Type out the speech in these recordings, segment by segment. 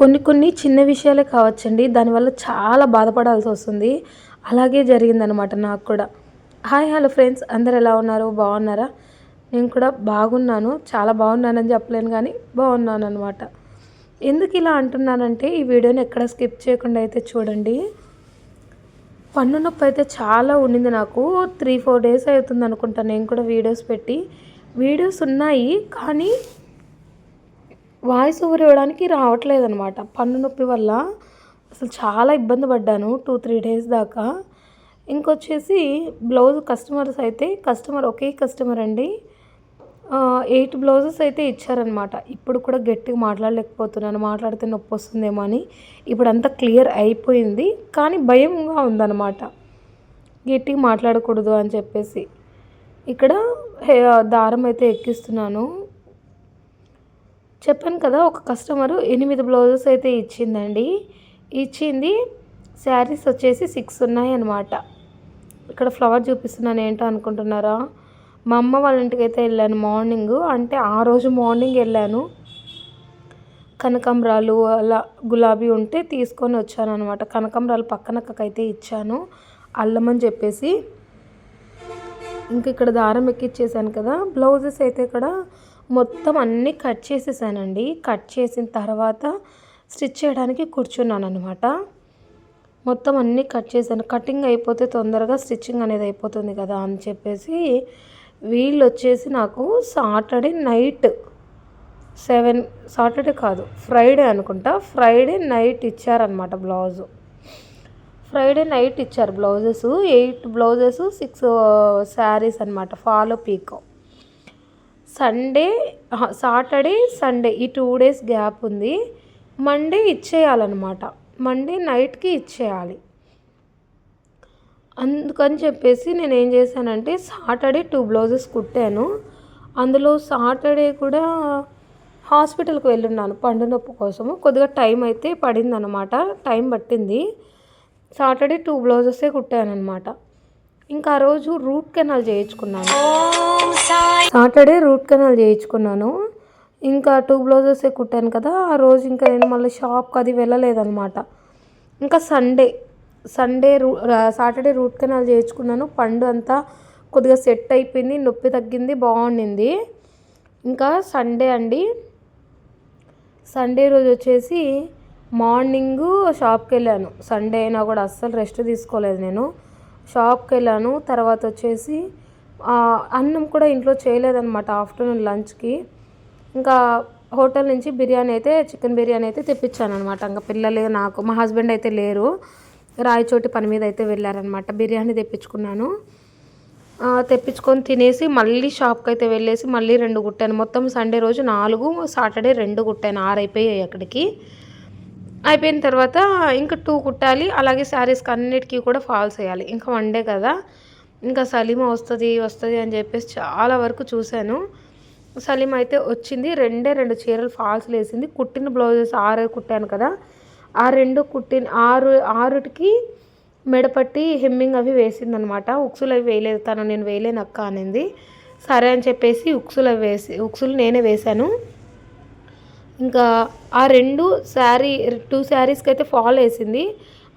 కొన్ని కొన్ని చిన్న విషయాలే కావచ్చండి. దానివల్ల చాలా బాధపడాల్సి వస్తుంది. అలాగే జరిగిందనమాట నాకు కూడా. Hi hello friends. అందరు ఎలా ఉన్నారు? బాగున్నారా? నేను కూడా బాగున్నాను. చాలా బాగున్నానని చెప్పలేను కానీ బాగున్నాను అనమాట ఎందుకు ఇలా అంటున్నానంటే ఈ వీడియోని ఎక్కడ స్కిప్ చేయకుండా అయితే చూడండి. పన్ను నొప్పి అయితే చాలా ఉండింది నాకు. త్రీ ఫోర్ డేస్ అవుతుంది అనుకుంటా నేను కూడా వీడియోస్ పెట్టి. వీడియోస్ ఉన్నాయి కానీ వాయిస్ ఓవర్ ఇవ్వడానికి రావట్లేదు అనమాట పన్ను నొప్పి వల్ల అసలు చాలా ఇబ్బంది పడ్డాను టూ త్రీ డేస్ దాకా. ఇంకొచ్చేసి బ్లౌజ్ కస్టమర్స్ అయితే కస్టమర్ ఒకే కస్టమర్ అండి. ఎయిట్ బ్లౌజెస్ అయితే ఇచ్చారనమాట ఇప్పుడు కూడా గట్టిగా మాట్లాడలేకపోతున్నాను. మాట్లాడితే నొప్పి వస్తుందేమో అని. ఇప్పుడు అంతా క్లియర్ అయిపోయింది. కానీ భయంగా ఉందన్నమాట. గట్టిగా మాట్లాడకూడదు అని చెప్పేసి. ఇక్కడ దారం అయితే ఎక్కిస్తున్నాను. చెప్పాను కదా ఒక కస్టమరు ఎనిమిది బ్లౌజెస్ అయితే ఇచ్చిందండి. ఇచ్చింది శారీస్ వచ్చేసి సిక్స్ ఉన్నాయి అన్నమాట ఇక్కడ ఫ్లవర్ చూపిస్తున్నాను ఏంటో అనుకుంటున్నారా? మా అమ్మ వాళ్ళ ఇంటికి అయితే వెళ్ళాను మార్నింగ్ అంటే ఆ రోజు మార్నింగ్ వెళ్ళాను. కనకాంబరాలు అలా గులాబీ ఉంటే తీసుకొని వచ్చాను అనమాట కనకాంబరాలు పక్కనక్కకైతే ఇచ్చాను అల్లం అని చెప్పేసి. ఇంక ఇక్కడ దారం ఎక్కిచ్చేసాను కదా బ్లౌజెస్ అయితే ఇక్కడ మొత్తం అన్నీ కట్ చేసేసానండి. కట్ చేసిన తర్వాత స్టిచ్ చేయడానికి కూర్చున్నాను అనమాట మొత్తం అన్నీ కట్ చేశాను. కటింగ్ అయిపోతే తొందరగా స్టిచ్చింగ్ అనేది అయిపోతుంది కదా అని చెప్పేసి వీళ్ళు వచ్చేసి నాకు సాటర్డే నైట్ సెవెన్ సాటర్డే కాదు ఫ్రైడే అనుకుంటా ఫ్రైడే నైట్ ఇచ్చారనమాట బ్లౌజు. ఫ్రైడే నైట్ ఇచ్చారు blouses eight blouses six saris అనమాట fall pico. Sunday Saturday Sunday ఈ టూ డేస్ గ్యాప్ ఉంది. మండే ఇచ్చేయాలన్నమాట. మండే నైట్కి ఇచ్చేయాలి. అందుకని చెప్పేసి నేను ఏం చేశానంటే సాటర్డే టూ బ్లౌజెస్ కుట్టాను. అందులో సాటర్డే కూడా హాస్పిటల్కి వెళ్ళున్నాను పండు నొప్పి కోసము. కొద్దిగా టైం అయితే పడిందనమాట టైం పట్టింది. సాటర్డే టూ బ్లౌజెసే కుట్టాను అనమాట ఇంకా ఆ రోజు రూట్ కెనాల్ చేయించుకున్నాను. సాటర్డే రూట్ కెనాల్ చేయించుకున్నాను. ఇంకా టూ బ్లౌజెస్ కుట్టాను కదా ఆ రోజు ఇంకా నేను మళ్ళీ షాప్కి అది వెళ్ళలేదన్నమాట. ఇంకా సండే సండే రూ సాటర్డే రూట్ కెనాల్ చేయించుకున్నాను. పండు అంతా కొద్దిగా సెట్ అయిపోయింది నొప్పి తగ్గింది బాగుండింది. ఇంకా సండే అండి సండే రోజు వచ్చేసి మార్నింగ్ షాప్కి వెళ్ళాను. సండే అయినా కూడా అస్సలు రెస్ట్ తీసుకోలేదు నేను. షాప్కి వెళ్ళాను తర్వాత వచ్చేసి అన్నం కూడా ఇంట్లో చేయలేదన్నమాట ఆఫ్టర్నూన్ లంచ్కి. ఇంకా హోటల్ నుంచి బిర్యానీ అయితే చికెన్ బిర్యానీ అయితే తెప్పించాను అనమాట ఇంకా పిల్లలు నాకు మా హస్బెండ్ అయితే లేరు. రాయచోటి పని మీద అయితే వెళ్ళారనమాట బిర్యానీ తెప్పించుకున్నాను. తెప్పించుకొని తినేసి మళ్ళీ షాప్కి అయితే వెళ్ళేసి మళ్ళీ రెండు కుట్టాను మొత్తం సండే రోజు నాలుగు సాటర్డే రెండు కుట్టాను ఆరైపోయాయి అక్కడికి. అయిపోయిన తర్వాత ఇంకా టూ కుట్టాలి. అలాగే శారీస్కి అన్నిటికీ కూడా ఫాల్స్ వేయాలి. ఇంకా వన్ డే కదా. ఇంకా సలీమా వస్తుంది వస్తుంది అని చెప్పేసి చాలా వరకు చూశాను. సలీం అయితే వచ్చింది. రెండే రెండు చీరలు ఫాల్స్ వేసింది. కుట్టిన బ్లౌజెస్ ఆరు కుట్టాను కదా. ఆ రెండు కుట్టిన ఆరు ఆరుటికి మెడపట్టి హెమ్మింగ్ అవి వేసిందనమాట. ఉక్సులు అవి వేయలేదు. తను నేను వేయలేను అక్క అనింది. సరే అని చెప్పేసి ఉక్సులు అవి వేసి ఉక్సులు నేనే వేశాను. ఇంకా ఆ రెండు శారీ టూ శారీస్కి అయితే ఫాల్ వేసింది.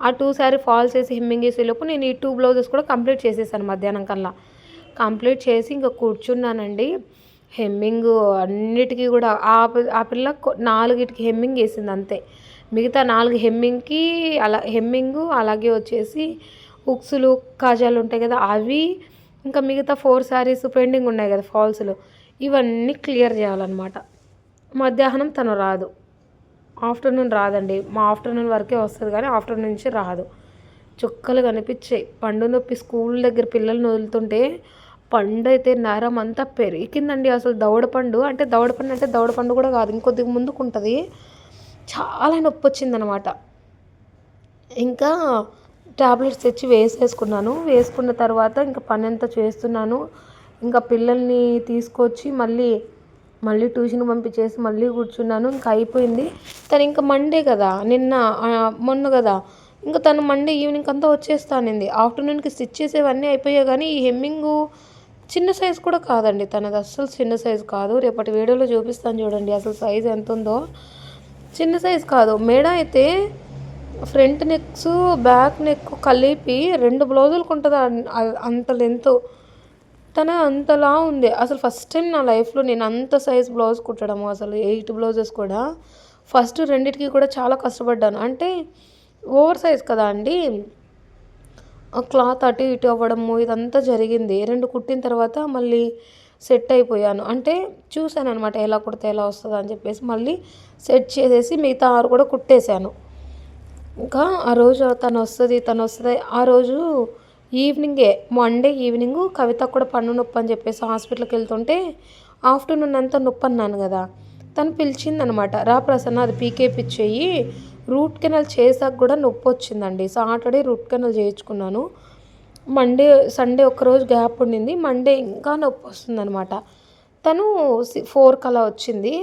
ఆ టూ శారీ ఫాల్స్ వేసి హెమ్మింగ్ వేసేలోపు నేను ఈ టూ బ్లౌజెస్ కూడా కంప్లీట్ చేసేసాను మధ్యాహ్నం కల్లా. కంప్లీట్ చేసి ఇంకా కూర్చున్నానండి. హెమ్మింగ్ అన్నిటికీ కూడా ఆ ఆ పిల్ల నాలుగిటికి హెమ్మింగ్ వేసింది అంతే. మిగతా నాలుగు హెమ్మింగ్కి అలా హెమ్మింగ్ అలాగే వచ్చేసి ఉక్సులు కాజాలు ఉంటాయి కదా అవి ఇంకా మిగతా ఫోర్ శారీస్ పెండింగ్ ఉన్నాయి కదా ఫాల్స్లో ఇవన్నీ క్లియర్ చేయాలన్నమాట. మధ్యాహ్నం తను రాదు. ఆఫ్టర్నూన్ రాదండి. మా ఆఫ్టర్నూన్ వరకే వస్తుంది కానీ ఆఫ్టర్నూన్ నుంచి రాదు. చుక్కలు కనిపించాయి పండు నొప్పి స్కూల్ దగ్గర పిల్లల్ని వదులుతుంటే పండు అయితే నరం అంతా పెరిగిందండి అసలు దవడ పండు. అంటే దవడ పండు అంటే దవడ పండు కూడా కాదు ఇంకొద్ది ముందుకు ఉంటుంది చాలా నొప్పి వచ్చిందనమాట. ఇంకా ట్యాబ్లెట్స్ తెచ్చి వేసేసుకున్నాను. వేసుకున్న తర్వాత ఇంకా పని అంతా చేస్తున్నాను. ఇంకా పిల్లల్ని తీసుకొచ్చి మళ్ళీ మళ్ళీ ట్యూషన్కి పంపించేసి మళ్ళీ కూర్చున్నాను. ఇంకా అయిపోయింది. తను ఇంకా మండే కదా. నిన్న మొన్న కదా. ఇంకా తను మండే ఈవినింగ్ అంతా వచ్చేస్తానండి ఆఫ్టర్నూన్కి స్టిచ్ చేసేవన్నీ అయిపోయాయి కానీ ఈ హెమ్మింగు చిన్న సైజు కూడా కాదండి. తనది అస్సలు చిన్న సైజు కాదు. రేపటి వీడియోలో చూపిస్తాను చూడండి అసలు సైజు ఎంత ఉందో చిన్న సైజ్ కాదు. మేడ అయితే ఫ్రంట్ నెక్స్ బ్యాక్ నెక్ కలిపి రెండు బ్లౌజులకు ఉంటుంది? అంత లెంత్ తన అంతలా ఉంది. అసలు ఫస్ట్ టైం నా లైఫ్లో నేను అంత సైజ్ బ్లౌజ్ కుట్టడము అసలు ఎయిట్ బ్లౌజెస్ కూడా ఫస్ట్ రెండింటికి కూడా చాలా కష్టపడ్డాను. అంటే ఓవర్ సైజ్ కదా అండి. క్లాత్ అటు ఇటు అవ్వడము ఇదంతా జరిగింది. రెండు కుట్టిన తర్వాత మళ్ళీ సెట్ అయిపోయాను. అంటే చూశాను అనమాట ఎలా కుడితే ఎలా వస్తుంది అని చెప్పేసి మళ్ళీ సెట్ చేసేసి మిగతా ఆరు కూడా కుట్టేశాను. ఇంకా ఆ రోజు తను వస్తుంది తను వస్తుంది. ఆ రోజు ఈవినింగే మండే ఈవినింగ్ కవిత కూడా పన్ను నొప్పి అని చెప్పేసి హాస్పిటల్కి వెళ్తుంటే ఆఫ్టర్నూన్ అంతా నొప్పి అన్నాను కదా. తను పిలిచిందనమాట రా ప్రసన్న అది పీకే పిచ్చేయి రూట్ కెనాల్ చేసాక కూడా నొప్పి వచ్చిందండి. సాటర్డే రూట్ కెనాల్ చేయించుకున్నాను. మండే సండే ఒకరోజు గ్యాప్ ఉండింది. మండే ఇంకా నొప్పి వస్తుందనమాట. తను ఫోర్ కలా వచ్చింది.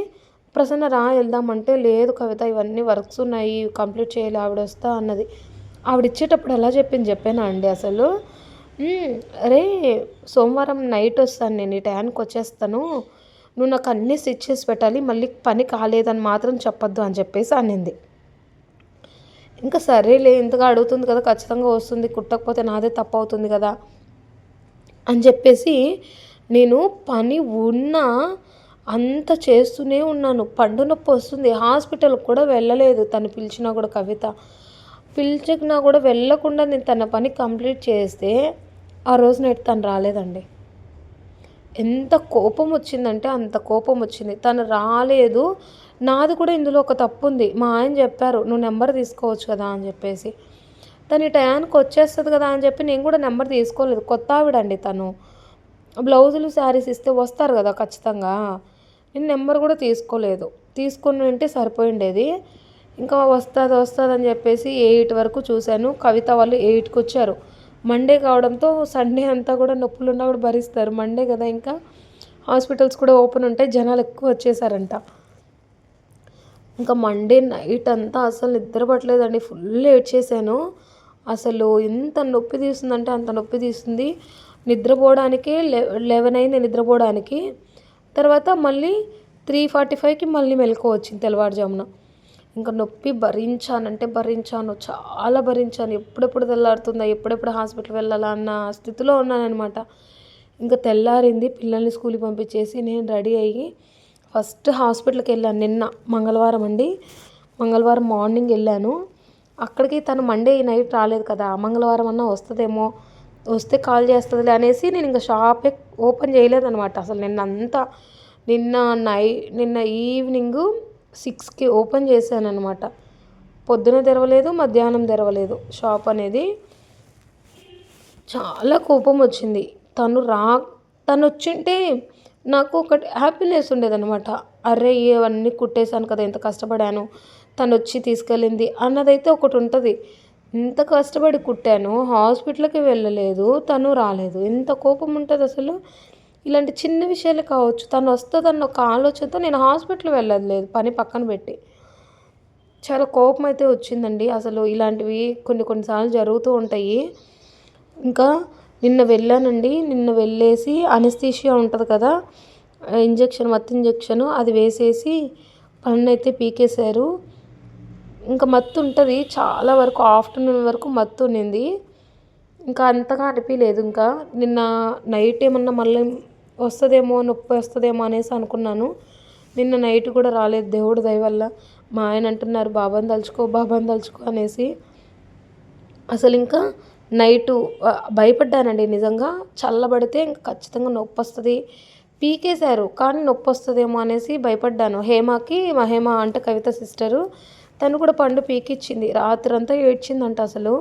ప్రసన్న రా వెళ్దామంటే లేదు కవిత ఇవన్నీ వర్క్స్ ఉన్నాయి. కంప్లీట్ చేయాలి ఆవిడ వస్తా అన్నది. ఆవిడ ఇచ్చేటప్పుడు ఎలా చెప్పింది చెప్పానా అండి అసలు? అరే సోమవారం నైట్ వస్తాను నేను ఈ టైంకి వచ్చేస్తాను. నువ్వు నాకు అన్నీ స్టిచ్చెస్ పెట్టాలి మళ్ళీ పని కాలేదని మాత్రం చెప్పొద్దు అని చెప్పేసి అనింది. ఇంకా సరేలే ఇంతగా అడుగుతుంది కదా ఖచ్చితంగా వస్తుంది కుట్టకపోతే నాదే తప్పు అవుతుంది కదా అని చెప్పేసి నేను పని ఉన్నా అంత చేస్తూనే ఉన్నాను. పండు నొప్పి వస్తుంది. హాస్పిటల్కి కూడా వెళ్ళలేదు తను పిలిచినా కూడా కవిత. పిలిచకున్నా కూడా వెళ్ళకుండా నేను తన పని కంప్లీట్ చేస్తే ఆ రోజు నైట్ తను రాలేదండి. ఎంత కోపం వచ్చిందంటే అంత కోపం వచ్చింది. తను రాలేదు. నాది కూడా ఇందులో ఒక తప్పు ఉంది. మా ఆయన చెప్పారు నువ్వు నెంబర్ తీసుకోవచ్చు కదా అని చెప్పేసి. తను ఈ టయానికి వచ్చేస్తుంది కదా అని చెప్పి నేను కూడా నెంబర్ తీసుకోలేదు. కొత్త ఆవిడండి తను. బ్లౌజులు శారీస్ ఇస్తే వస్తారు కదా ఖచ్చితంగా. నేను నెంబర్ కూడా తీసుకోలేదు. తీసుకుని ఉంటే సరిపోయిండేది. ఇంకా వస్తుంది వస్తుంది అని చెప్పేసి ఎయిట్ వరకు చూశాను. కవిత వాళ్ళు ఎయిట్కి వచ్చారు. మండే కావడంతో సండే అంతా కూడా నొప్పులు ఉన్నా కూడా భరిస్తారు. మండే కదా ఇంకా. హాస్పిటల్స్ కూడా ఓపెన్ ఉంటాయి. జనాలు ఎక్కువ వచ్చేసారంట. ఇంకా మండే నైట్ అంతా అసలు నిద్ర పట్టలేదండి. ఫుల్ ఏడ్చేసాను అసలు ఎంత నొప్పి తీస్తుందంటే అంత నొప్పి తీస్తుంది. నిద్రపోవడానికి లెవెన్ అయింది నిద్రపోవడానికి. తర్వాత మళ్ళీ త్రీ ఫార్టీ ఫైవ్కి మళ్ళీ మెలకు వచ్చింది తెల్లవారుజామున. ఇంకా నొప్పి భరించానంటే భరించాను. చాలా భరించాను. ఎప్పుడెప్పుడు తెల్లారుతుందా ఎప్పుడెప్పుడు హాస్పిటల్ వెళ్ళాలా అన్న స్థితిలో ఉన్నానమాట ఇంకా తెల్లారింది. పిల్లల్ని స్కూల్కి పంపించేసి నేను రెడీ అయ్యి ఫస్ట్ హాస్పిటల్కి వెళ్ళాను. నిన్న మంగళవారం అండి. మంగళవారం మార్నింగ్ వెళ్ళాను. అక్కడికి తను మండే నైట్ రాలేదు కదా. మంగళవారం అన్నా వస్తుందేమో వస్తే కాల్ చేస్తుంది అనేసి నేను ఇంకా షాపే ఓపెన్ చేయలేదనమాట అసలు నిన్న అంతా నిన్న నై నిన్న ఈవినింగ్ సిక్స్కి ఓపెన్ చేశాను అనమాట పొద్దున తెరవలేదు మధ్యాహ్నం తెరవలేదు. షాప్ అనేది చాలా కోపం వచ్చింది. తను రా తను వచ్చింటే నాకు ఒకటి హ్యాపీనెస్ ఉండేదనమాట అరే ఇవన్నీ కుట్టేశాను కదా ఎంత కష్టపడాను తను వచ్చి తీసుకెళ్ళింది అన్నదైతే ఒకటి ఉంటుంది. ఎంత కష్టపడి కుట్టాను హాస్పిటల్కి వెళ్ళలేదు తను రాలేదు. ఎంత కోపం ఉంటుంది అసలు ఇలాంటి చిన్న విషయాలు కావచ్చు. తను వస్తుందన్న ఒక ఆలోచనతో నేను హాస్పిటల్ వెళ్ళలేదు. పని పక్కన పెట్టి. చాలా కోపం అయితే వచ్చిందండి. అసలు ఇలాంటివి కొన్ని కొన్నిసార్లు జరుగుతూ ఉంటాయి. ఇంకా నిన్న వెళ్ళానండి. నిన్న వెళ్ళేసి అనస్థీషియా ఉంటుంది కదా ఇంజక్షన్ మత్తు ఇంజక్షన్ అది వేసేసి పన్ను అయితే పీకేశారు. ఇంకా మత్తు ఉంటుంది. చాలా వరకు ఆఫ్టర్నూన్ వరకు మత్తు ఉండింది. ఇంకా అంతగా అనిపించలేదు ఇంకా నిన్న నైట్ ఏమన్నా మళ్ళీ వస్తుందేమో నొప్పి వస్తుందేమో అనేసి అనుకున్నాను. నిన్న నైట్ కూడా రాలేదు. దేవుడు దయ వల్ల మా ఆయన అంటున్నారు బాబాని తలుచుకో బాబాని తలుచుకో అనేసి. అసలు ఇంకా నైటు భయపడ్డానండి. నిజంగా చల్లబడితే ఇంకా ఖచ్చితంగా నొప్పి వస్తుంది. పీకేశారు కానీ నొప్పి వస్తుందేమో అనేసి భయపడ్డాను. హేమకి మా హేమ అంటే కవిత సిస్టరు తను కూడా పండు పీకిచ్చింది. రాత్రంతా ఏడ్చిందంట అసలు.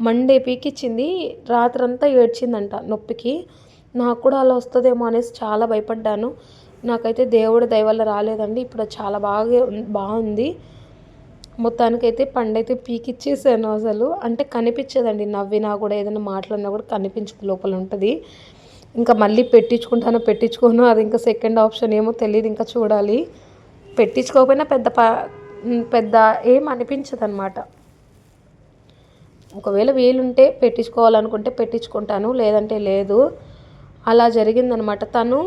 మండే పీకిచ్చింది రాత్రంతా ఏడ్చిందంట నొప్పికి. నాకు కూడా అలా వస్తుందేమో అనేసి చాలా భయపడ్డాను. నాకైతే దేవుడు దయవల్ల రాలేదండి. ఇప్పుడు చాలా బాగా బాగుంది. మొత్తానికైతే పండైతే పీకిచ్చేసాను అసలు. అంటే కనిపించదండి. నవ్వినా కూడా ఏదైనా మాట్లాడినా కూడా కనిపించదు లోపల ఉంటుంది. ఇంకా మళ్ళీ పెట్టించుకుంటానో పెట్టించుకోను అది ఇంకా సెకండ్ ఆప్షన్ ఏమో తెలియదు ఇంకా చూడాలి. పెట్టించుకోకపోయినా పెద్ద పెద్ద ఏం అనిపించదు అనమాట ఒకవేళ వీలుంటే పెట్టించుకోవాలనుకుంటే పెట్టించుకుంటాను. లేదంటే లేదు. అలా జరిగిందనమాట. తను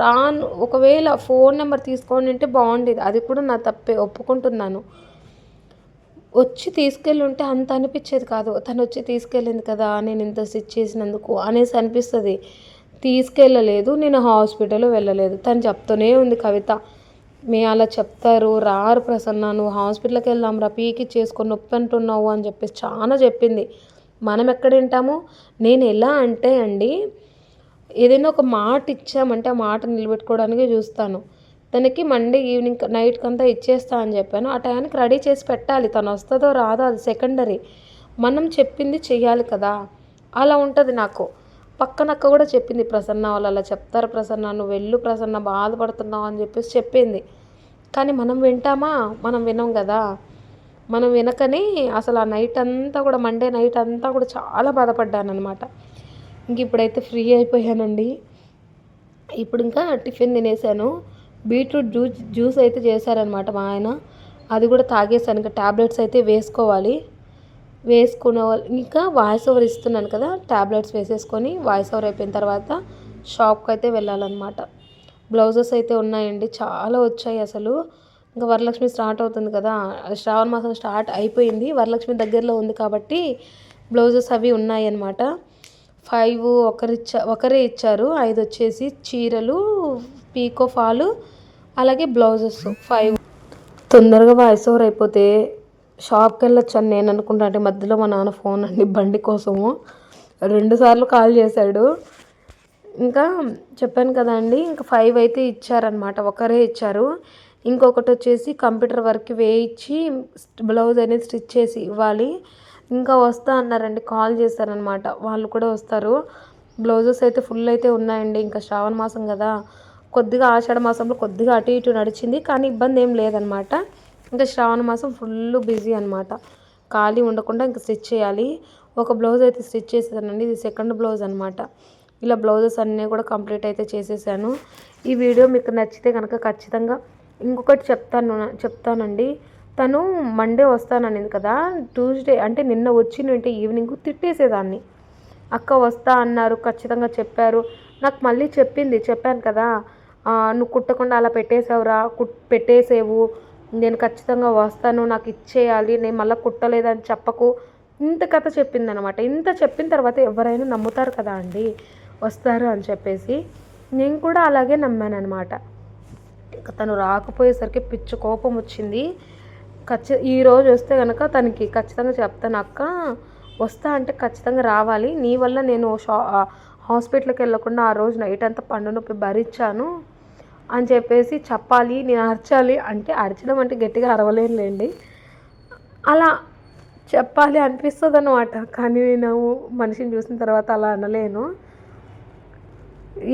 రాను ఒకవేళ ఫోన్ నెంబర్ తీసుకొని ఉంటే బాగుండేది. అది కూడా నా తప్పే ఒప్పుకుంటున్నాను. వచ్చి తీసుకెళ్ళి ఉంటే అంత అనిపించేది కాదు. తను వచ్చి తీసుకెళ్ళింది కదా నేను ఇంత స్టిచ్ చేసినందుకు అనేసి అనిపిస్తుంది. తీసుకెళ్ళలేదు నేను హాస్పిటల్ వెళ్ళలేదు. తను చెప్తూనే ఉంది కవిత. మీ అలా చెప్తారు రారు ప్రసన్న నువ్వు హాస్పిటల్కి వెళ్దాం రా పీకి చేసుకొని నొప్పి అంటున్నావు అని చెప్పేసి చాలా చెప్పింది. మనం ఎక్కడ వింటాము నేను ఎలా అంటే అండి ఏదైనా ఒక మాట ఇచ్చామంటే ఆ మాట నిలబెట్టుకోవడానికి చూస్తాను. తనకి మండే ఈవినింగ్ నైట్కి అంతా ఇచ్చేస్తా అని చెప్పాను. ఆ టైంకి రెడీ చేసి పెట్టాలి. తను వస్తుందో రాదో అది సెకండరీ. మనం చెప్పింది చెయ్యాలి కదా. అలా ఉంటుంది నాకు. పక్కనక్క కూడా చెప్పింది ప్రసన్న వాళ్ళు అలా చెప్తారు ప్రసన్న నువ్వు వెళ్ళు ప్రసన్న బాధపడుతున్నావు అని చెప్పేసి చెప్పింది. కానీ మనం వింటామా? మనం వినం కదా. మనం వినకనే అసలు ఆ నైట్ అంతా కూడా మండే నైట్ అంతా కూడా చాలా బాధపడ్డాను అనమాట ఇంక ఇప్పుడైతే ఫ్రీ అయిపోయానండి. ఇప్పుడు ఇంకా టిఫిన్ తినేసాను. బీట్రూట్ జ్యూస్ జ్యూస్ అయితే చేశారనమాట మా ఆయన. అది కూడా తాగేసాను. ఇంకా ట్యాబ్లెట్స్ అయితే వేసుకోవాలి. వేసుకునే ఇంకా వాయిస్ ఓవర్ ఇస్తున్నాను కదా ట్యాబ్లెట్స్ వేసేసుకొని వాయిస్ ఓవర్ అయిపోయిన తర్వాత షాప్కి అయితే వెళ్ళాలన్నమాట. బ్లౌజెస్ అయితే ఉన్నాయండి. చాలా వచ్చాయి అసలు. ఇంకా వరలక్ష్మి స్టార్ట్ అవుతుంది కదా. శ్రావణ మాసం స్టార్ట్ అయిపోయింది. వరలక్ష్మి దగ్గరలో ఉంది కాబట్టి బ్లౌజెస్ అవి ఉన్నాయి అన్నమాట ఫైవ్ ఒకరిచ్చా ఒకరే ఇచ్చారు. ఐదు వచ్చేసి చీరలు పీకో ఫాలు అలాగే బ్లౌజెస్ ఫైవ్. తొందరగా వాయిస్ ఓవర్ అయిపోతే షాప్కి వెళ్ళొచ్చాను నేను అనుకుంటా. అంటే మధ్యలో మా నాన్న ఫోన్ అండి బండి కోసము. రెండుసార్లు కాల్ చేశాడు. ఇంకా చెప్పాను కదా అండి ఇంకా ఫైవ్ అయితే ఇచ్చారనమాట ఒకరే ఇచ్చారు. ఇంకొకటి వచ్చేసి కంప్యూటర్ వర్క్ వేయించి బ్లౌజ్ అనేది స్టిచ్ చేసి ఇవ్వాలి. ఇంకా వస్తా అన్నారండి కాల్ చేశారనమాట వాళ్ళు కూడా వస్తారు. బ్లౌజెస్ అయితే ఫుల్ అయితే ఉన్నాయండి ఇంకా శ్రావణ మాసం కదా. కొద్దిగా ఆషాఢ మాసంలో కొద్దిగా అటు ఇటు నడిచింది కానీ ఇబ్బంది ఏం లేదనమాట ఇంకా శ్రావణ మాసం ఫుల్ బిజీ అనమాట ఖాళీ ఉండకుండా ఇంకా స్టిచ్ చేయాలి. ఒక బ్లౌజ్ అయితే స్టిచ్ చేసేదానండి ఇది సెకండ్ బ్లౌజ్ అనమాట ఇలా బ్లౌజెస్ అన్నీ కూడా కంప్లీట్ అయితే చేసేసాను. ఈ వీడియో మీకు నచ్చితే కనుక ఖచ్చితంగా ఇంకొకటి చెప్తాను చెప్తానండి. తను మండే వస్తాననింది కదా. ట్యూస్డే అంటే నిన్న వచ్చినంటే ఈవినింగ్ తిట్టేసేదాన్ని. అక్క వస్తా అన్నారు ఖచ్చితంగా చెప్పారు. నాకు మళ్ళీ చెప్పింది చెప్పాను కదా. నువ్వు కుట్టకుండా అలా పెట్టేసావురా కుట్ పెట్టేసేవు. నేను ఖచ్చితంగా వస్తాను నాకు ఇచ్చేయాలి నేను మళ్ళీ కుట్టలేదని చెప్పకు. ఇంత కథ చెప్పిందనమాట. ఇంత చెప్పిన తర్వాత ఎవరైనా నమ్ముతారు కదా అండి వస్తారు అని చెప్పేసి నేను కూడా అలాగే నమ్మాను అనమాట తను రాకపోయేసరికి పిచ్చి కోపం వచ్చింది. ఖచ్చి ఈరోజు వస్తే కనుక తనకి ఖచ్చితంగా చెప్తాను అక్క. వస్తా అంటే ఖచ్చితంగా రావాలి. నీ వల్ల నేను షా హాస్పిటల్కి వెళ్ళకుండా ఆ రోజు నైట్ అంతా పండు నొప్పి భరించాను అని చెప్పేసి చెప్పాలి నేను అరచాలి అంటే అరచడం అంటే గట్టిగా అరవలేనులేండి. అలా చెప్పాలి అనిపిస్తుంది అనమాట కానీ నేను మనిషిని చూసిన తర్వాత అలా అనలేను.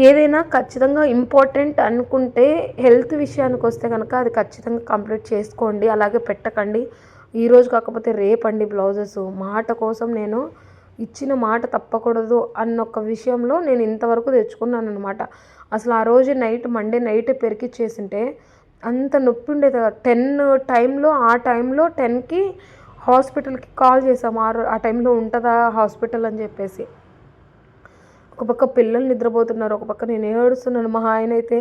ఏదైనా ఖచ్చితంగా ఇంపార్టెంట్ అనుకుంటే హెల్త్ విషయానికి వస్తే కనుక అది ఖచ్చితంగా కంప్లీట్ చేసుకోండి అలాగే పెట్టకండి. ఈరోజు కాకపోతే రేపండి బ్లౌజెస్. మాట కోసం నేను ఇచ్చిన మాట తప్పకూడదు అన్న ఒక విషయంలో నేను ఇంతవరకు తెచ్చుకున్నాను అనమాట అసలు ఆ రోజు నైట్ మండే నైట్ పెరికిచ్చేసింటే అంత నొప్పి ఉండేది టెన్ టైంలో ఆ టైంలో టెన్కి హాస్పిటల్కి కాల్ చేసాము ఆ టైంలో ఉంటుందా హాస్పిటల్ అని చెప్పేసి. ఒక పక్క పిల్లలు నిద్రపోతున్నారు ఒక పక్క నేను ఏడుస్తున్నాను. మా ఆయన అయితే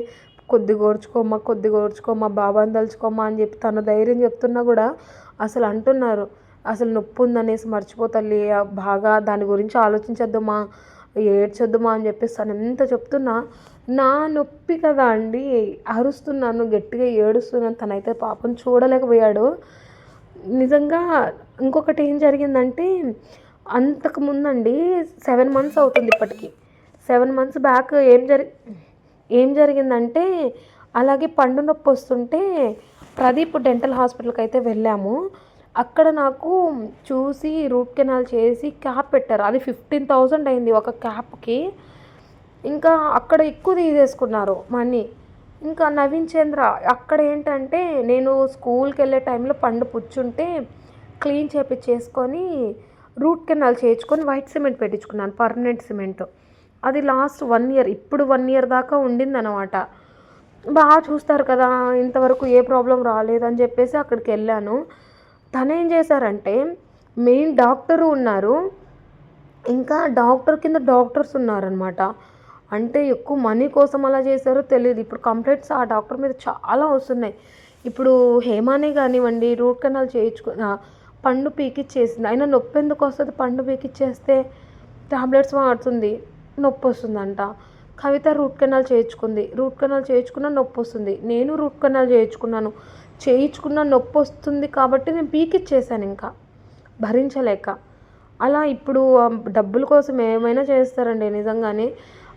కొద్ది ఓర్చుకోమ్మా కొద్ది ఓర్చుకోమ్మా బాబాని తలుచుకోమా అని చెప్పి తన ధైర్యం చెప్తున్నా కూడా అసలు అంటున్నారు. అసలు నొప్పి ఉందనేసి మర్చిపోతల్లి బాగా దాని గురించి ఆలోచించొద్దుమా ఏడ్చొద్దుమా అని చెప్పేసి తను ఎంత చెప్తున్నా నా నొప్పి కదా అండి అరుస్తున్నాను గట్టిగా ఏడుస్తున్నాను. తనైతే పాపం చూడలేకపోయాడు. నిజంగా ఇంకొకటి ఏం జరిగిందంటే అంతకుముందండి సెవెన్ మంత్స్ అవుతుంది ఇప్పటికీ. సెవెన్ మంత్స్ బ్యాక్ ఏం జరి ఏం జరిగిందంటే అలాగే పండు నొప్పి వస్తుంటే ప్రదీప్ డెంటల్ హాస్పిటల్కి అయితే వెళ్ళాము. అక్కడ నాకు చూసి రూట్ కెనాల్ చేసి క్యాప్ పెట్టారు. అది ఫిఫ్టీన్ థౌజండ్ అయింది ఒక క్యాప్కి. ఇంకా అక్కడ ఎక్కువ తీసేసుకున్నారు మనీ. ఇంకా నవీన్ చంద్ర అక్కడ ఏంటంటే నేను స్కూల్కి వెళ్ళే టైంలో పండు పుచ్చుంటే క్లీన్ చేపించేసుకొని రూట్ కెనాల్ చేయించుకొని వైట్ సిమెంట్ పెట్టించుకున్నాను పర్మనెంట్ సిమెంట్. అది లాస్ట్ వన్ ఇయర్ ఇప్పుడు వన్ ఇయర్ దాకా ఉండిందనమాట బాగా చూస్తారు కదా ఇంతవరకు ఏ ప్రాబ్లం రాలేదని చెప్పేసి అక్కడికి వెళ్ళాను. తను ఏం చేశారంటే మెయిన్ డాక్టరు ఉన్నారు. ఇంకా డాక్టర్ కింద డాక్టర్స్ ఉన్నారనమాట అంటే ఎక్కువ మనీ కోసం అలా చేశారో తెలియదు ఇప్పుడు కంప్లైంట్స్ ఆ డాక్టర్ మీద చాలా వస్తున్నాయి. ఇప్పుడు హేమానే కానివ్వండి రూట్ కెనాల్ చేయించుకున్న పండు పీకిచ్చేసింది. అయినా నొప్పి ఎందుకు వస్తుంది? పండు పీకిచ్చేస్తే టాబ్లెట్స్ వాడుతుంది. నొప్పి వస్తుందంట కవిత రూట్ కెనాల్ చేయించుకుంది. రూట్ కెనాల్ చేయించుకున్న నొప్పి వస్తుంది నేను రూట్ కెనాల్ చేయించుకున్నాను. చేయించుకున్న నొప్పి వస్తుంది కాబట్టి నేను పీకిచ్చేసాను ఇంకా. భరించలేక. అలా ఇప్పుడు డబ్బుల కోసం ఏమైనా చేస్తారండి నిజంగానే.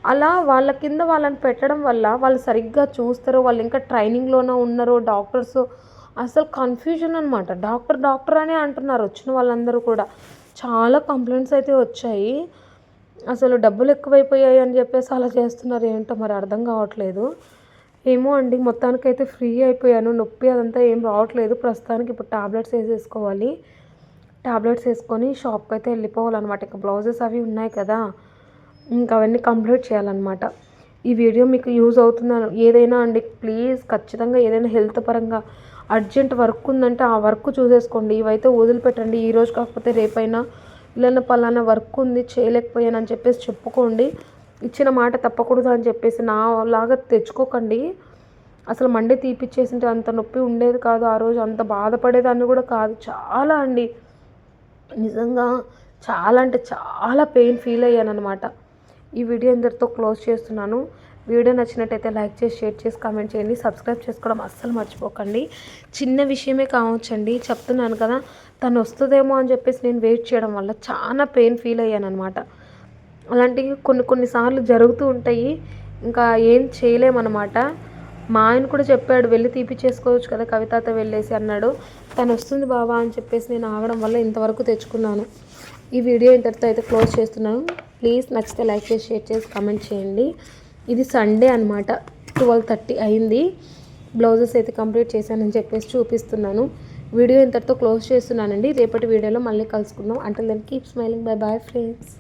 అలా వాళ్ళ కింద వాళ్ళని పెట్టడం వల్ల వాళ్ళు సరిగ్గా చూస్తారో. వాళ్ళు ఇంకా ట్రైనింగ్లోనే ఉన్నారో డాక్టర్స్. అసలు కన్ఫ్యూజన్ అనమాట డాక్టర్ డాక్టర్ అనే అంటున్నారు వచ్చిన వాళ్ళందరూ కూడా. చాలా కంప్లైంట్స్ అయితే వచ్చాయి. అసలు డబ్బులు ఎక్కువైపోయాయి అని చెప్పేసి అలా చేస్తున్నారు ఏంటో మరి అర్థం కావట్లేదు. ఏమో అండి మొత్తానికైతే ఫ్రీ అయిపోయాను. నొప్పి అదంతా ఏం రావట్లేదు. ప్రస్తుతానికి ఇప్పుడు టాబ్లెట్స్ వేసేసుకోవాలి. టాబ్లెట్స్ వేసుకొని షాప్కి అయితే వెళ్ళిపోవాలన్నమాట. ఇంకా బ్లౌజెస్ అవి ఉన్నాయి కదా ఇంకా అవన్నీ కంప్లీట్ చేయాలన్నమాట. ఈ వీడియో మీకు యూజ్ అవుతుందని ఏదైనా అండి ప్లీజ్ ఖచ్చితంగా ఏదైనా హెల్త్ పరంగా అర్జెంట్ వర్క్ ఉందంటే ఆ వర్క్ చూసేసుకోండి. ఇవైతే వదిలిపెట్టండి. ఈ రోజు కాకపోతే రేపైనా ఇలాన్న పలానా వర్క్ ఉంది చేయలేకపోయానని చెప్పేసి చెప్పుకోండి. ఇచ్చిన మాట తప్పకూడదు అని చెప్పేసి నా లాగా తెచ్చుకోకండి. అసలు మండే తీపిచ్చేసింటే అంత నొప్పి ఉండేది కాదు ఆ రోజు అంత బాధపడేదాన్ని కూడా కాదు. చాలా అండి. నిజంగా చాలా అంటే చాలా పెయిన్ ఫీల్ అయ్యాను అనమాట ఈ వీడియో ఇందరితో క్లోజ్ చేస్తున్నాను. వీడియో నచ్చినట్టయితే లైక్ చేసి షేర్ చేసి కామెంట్ చేయండి. సబ్స్క్రైబ్ చేసుకోవడం అస్సలు మర్చిపోకండి. చిన్న విషయమే కావచ్చండి. చెప్తున్నాను కదా తను వస్తుందేమో అని చెప్పేసి నేను వెయిట్ చేయడం వల్ల చాలా పెయిన్ ఫీల్ అయ్యాను అనమాట అలాంటివి కొన్ని కొన్నిసార్లు జరుగుతూ ఉంటాయి. ఇంకా ఏం చేయలేమన్నమాట. మా ఆయన కూడా చెప్పాడు వెళ్ళి తీపి చేసుకోవచ్చు కదా కవితతో వెళ్ళేసి అన్నాడు. తను వస్తుంది బావా అని చెప్పేసి నేను ఆగడం వల్ల ఇంతవరకు తెచ్చుకున్నాను. ఈ వీడియో ఇంతటితో అయితే క్లోజ్ చేస్తున్నాను. ప్లీజ్ నచ్చితే లైక్ చేసి షేర్ చేసి కామెంట్ చేయండి. ఇది సండే అనమాట ట్వెల్వ్ థర్టీ అయింది. బ్లౌజెస్ అయితే కంప్లీట్ చేశానని చెప్పేసి చూపిస్తున్నాను. వీడియో ఇంతటితో క్లోజ్ చేస్తున్నానండి. రేపటి వీడియోలో మళ్ళీ కలుసుకుందాం. అంటే దాన్ని keep smiling bye bye friends